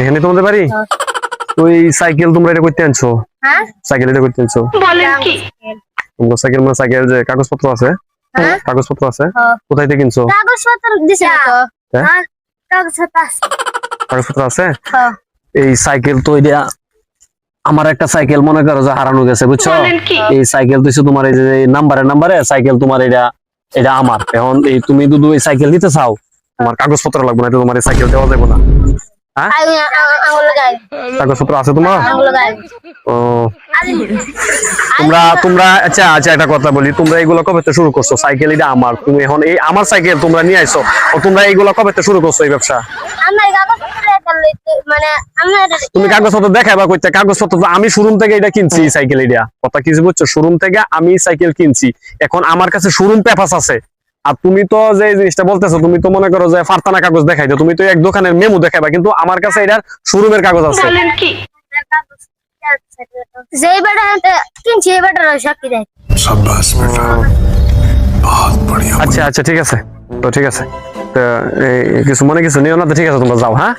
এখানে তোমাদের বাড়ি? হ্যাঁ। ওই সাইকেল তোমরা এটা করতে আনছো? হ্যাঁ। সাইকেল এটা করতে আনছো? তোমার সাইকেল মানে সাইকেল যে কাগজপত্র আছে? হ্যাঁ। কাগজপত্র আছে। হ্যাঁ। কোথায় থেকে কিনছো কাগজপত্র দিছে না তো। হ্যাঁ? হ্যাঁ কাগজপত্র আছে। কাগজপত্র আছে? হ্যাঁ। এই সাইকেল তো এটা আমার একটা সাইকেল মনে করো যে হারানো গেছে বুঝছ? এই সাইকেল তো তোমার এই যে নাম্বারে নাম্বারে সাইকেল তোমার এটা এটা আমার। এখন এই তুমি দুদু এই সাইকেল নিতে চাও তোমার কাগজপত্র লাগবে না তোমার সাইকেল দেওয়া যাবে না। কাগজপত্র আছে তোমার? ও। তোমরা তোমরা আচ্ছা আচ্ছা একটা কথা বলি। তোমরা এগুলো কবে শুরু করছ? সাইকেল এটা আমার। তুমি এখন এই আমার সাইকেল তোমরা নিয়ে আইছো। ও তোমরা এইগুলো কবে শুরু করছ এই ব্যবসা? মানে তুমি কাগজপত্র কইতে কাগজপত্র তো আমি শোরুম থেকে এটা কিনছি সাইকেল এটা। কথা কি যে বুঝছ? শোরুম থেকে আমি সাইকেল কিনছি। এখন আমার কাছে শোরুম পেপাস আছে। আর তুমি তো যে জিনিসটা বলতেছো তুমি তো মনে করো যে ফারতানা কাগজ দেখাই দাও তুমি তো এক দোকানের মেমু দেখাইবা কিন্তু আমার কাছে এটার শোরুমের কাগজ আছে। যেই বেটা কিনছি এই বেটা সাক্ষী দেয়। সাব্বাস বেটা। আচ্ছা আচ্ছা ঠিক আছে। তো ঠিক আছে। তো কিছু মনে কিছু নিও না তো ঠিক আছে তোমরা যাও হ্যাঁ?